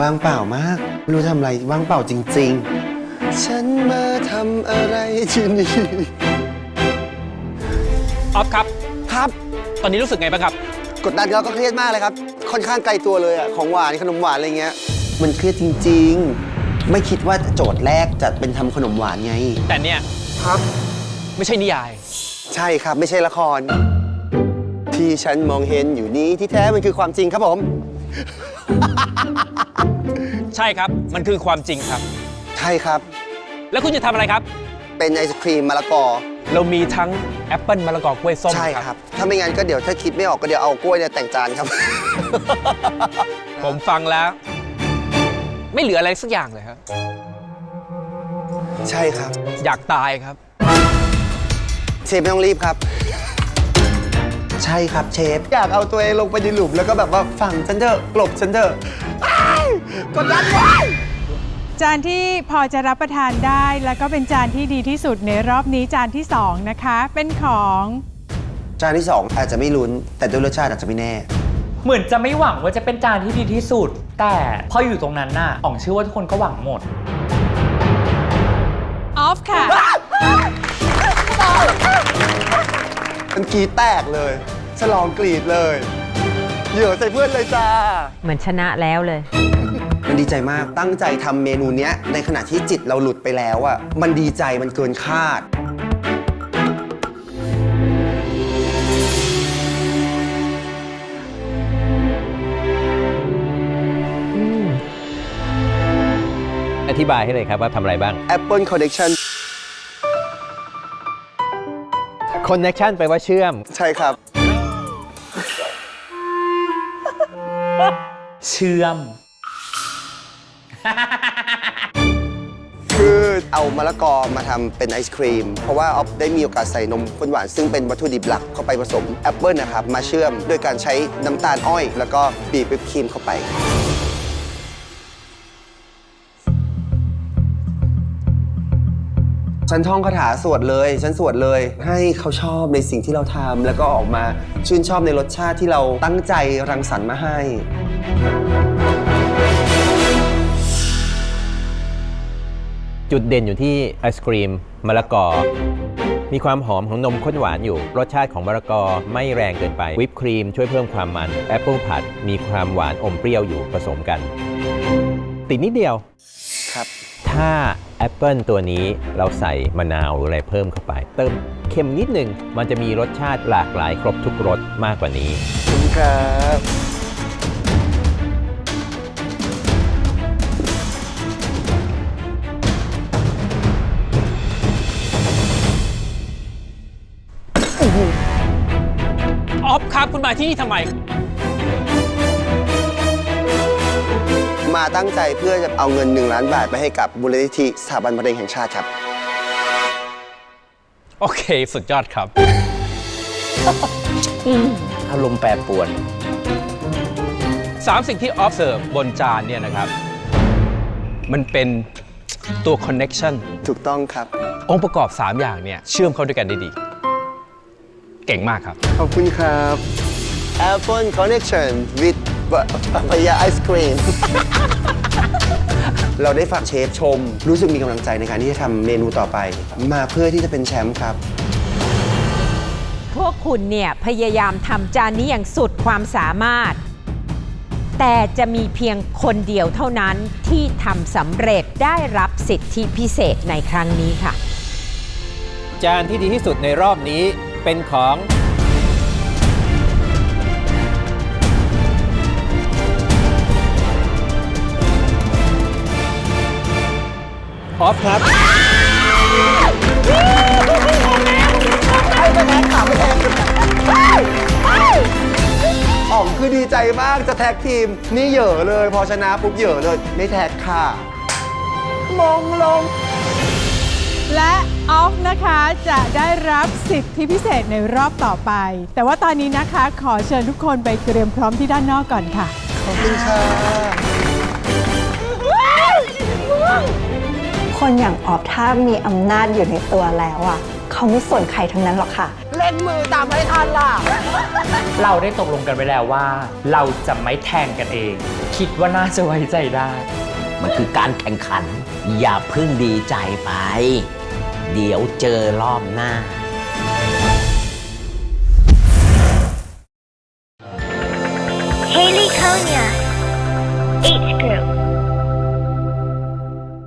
ว่างเปล่ามากไม่รู้ทำอะไรว่างเปล่าจริง ๆ ฉันมาทำอะไรที่นี่ ออฟครับ ครับ ตอนนี้รู้สึกไงบ้างครับ กดดันแล้วก็เครียดมากเลยครับ ค่อนข้างไกลตัวเลยอะของหวานขนมหวานอะไรเงี้ย มันเครียดจริง ๆ ไม่คิดว่าโจทย์แรกจะเป็นทำขนมหวานไง แต่เนี่ยครับ ไม่ใช่นิยาย ใช่ครับไม่ใช่ละคร ที่ฉันมองเห็นอยู่นี้ที่แท้มันคือความจริงครับผม ใช่ครับ มันคือความจริงครับ ใช่ครับ แล้วคุณจะทำอะไรครับ เป็นไอศครีมมะละกอ เรามีทั้งแอปเปิลมะละกอกล้วยส้มใช่ครับ ถ้าไม่งั้นก็เดี๋ยวถ้าคิดไม่ออกก็เดี๋ยวเอากล้วยเนี่ยแต่งจานครับ ผมฟังแล้ว ไม่เหลืออะไรสักอย่างเลยครับ ใช่ครับ อยากตายครับ เชฟไม่ต้องรีบครับ ใช่ครับเชฟ อยากเอาตัวเองลงไปในหลุมแล้วก็แบบว่าฝังฉันเถอะกลบฉันเถอะอ้ายกดดันไว้จานที่พอจะรับประทานได้แล้วก็เป็นจานที่ดีที่สุดในรอบนี้จานที่2นะคะ เป็นของจานที่สองอาจจะไม่ลุ้น แต่ด้วยรสชาติอาจจะไม่แน่ เหมือนจะไม่หวังว่าจะเป็นจานที่ดีที่สุด แต่พออยู่ตรงนั้นน่ะอ่องเชื่อว่าทุกคนก็หวังหมด ออฟค่ะ มันกรีดแตกเลย ฉลองกรีดเลยเหยื่อใส่เพื่อนเลยจ้า เหมือนชนะแล้วเลย มันดีใจมากตั้งใจทำเมนูเนี้ย ในขณะที่จิตเราหลุดไปแล้วอะมันดีใจมันเกินคาด อธิบายให้เลยครับว่าทำอะไรบ้าง Apple Connection connection แปลว่าเชื่อม ใช่ครับ เชื่อม คือเอามะละกอมาทำเป็นไอศครีม เพราะว่าออฟได้มีโอกาสใส่นมข้นหวานซึ่งเป็นวัตถุดิบหลักเข้าไปผสมแอปเปิลนะครับ มาเชื่อมโดยการใช้น้ำตาลอ้อย แล้วก็บีบวิปครีมเข้าไป ฉันท่องคาถาสวดเลย ฉันสวดเลย ให้เขาชอบในสิ่งที่เราทำแล้วก็ออกมาชื่นชอบในรสชาติที่เราตั้งใจรังสรรค์มาให้ จุดเด่นอยู่ที่ไอศครีมมะละกอ มีความหอมของนมข้นหวานอยู่ รสชาติของมะละกอไม่แรงเกินไป วิปครีมช่วยเพิ่มความมัน แอปเปิลผัดมีความหวานอมเปรี้ยวอยู่ผสมกัน ติดนิดเดียว ครับ ถ้าแอปเปิลตัวนี้เราใส่มะนาวหรืออะไรเพิ่มเข้าไป เติมเค็มนิดหนึ่งมันจะมีรสชาติหลากหลายครบทุกรสมากกว่านี้ขอบคุณครับออฟครับ คุณมาที่นี่ทำไม มาตั้งใจเพื่อจะเอาเงิน 1 ล้านบาทไปให้กับมูลนิธิสถาบันมะเร็งแห่งชาติครับ โอเค สุดยอดครับ อารมณ์แปรปรวนสามสิ่งที่ออฟเสิร์ฟบนจานเนี่ยนะครับ มันเป็นตัว connection ถูกต้องครับ องค์ประกอบ 3 อย่างเนี่ย เชื่อมเข้าด้วยกันได้ดี เก่งมากครับ ขอบคุณครับ Apple Connection with พยาไอศครีม เราได้ฝากเชฟชม รู้สึกมีกำลังใจในการที่จะทำเมนูต่อไป มาเพื่อที่จะเป็นแชมป์ครับ พวกคุณเนี่ยพยายามทำจานนี้อย่างสุดความสามารถ แต่จะมีเพียงคนเดียวเท่านั้นที่ทำสำเร็จได้รับสิทธิพิเศษในครั้งนี้ค่ะ จานที่ดีที่สุดในรอบนี้เป็นของ ออฟครับอ๋องคือดีใจมากจะแท็กทีม นี่เหย่อเลย พอชนะปุ๊บเหย่อเลย ไม่แท็กค่ะ มองลง และออฟนะคะจะได้รับสิทธิพิเศษในรอบต่อไป แต่ว่าตอนนี้นะคะขอเชิญทุกคนไปเตรียมพร้อมที่ด้านนอกก่อนค่ะ ขอบคุณค่ะ คนอย่างออฟถ้ามีอำนาจอยู่ในตัวแล้วอะเขาไม่สนใครทั้งนั้นหรอกค่ะลเล่นมือตามไม่ทันล่ะ เราได้ตกลงกันไว้แล้วว่า เราจะไม่แทงกันเอง คิดว่าน่าจะไว้ใจได้ มันคือการแข่งขัน อย่าเพึ่งดีใจไป เดี๋ยวเจอรอบหน้า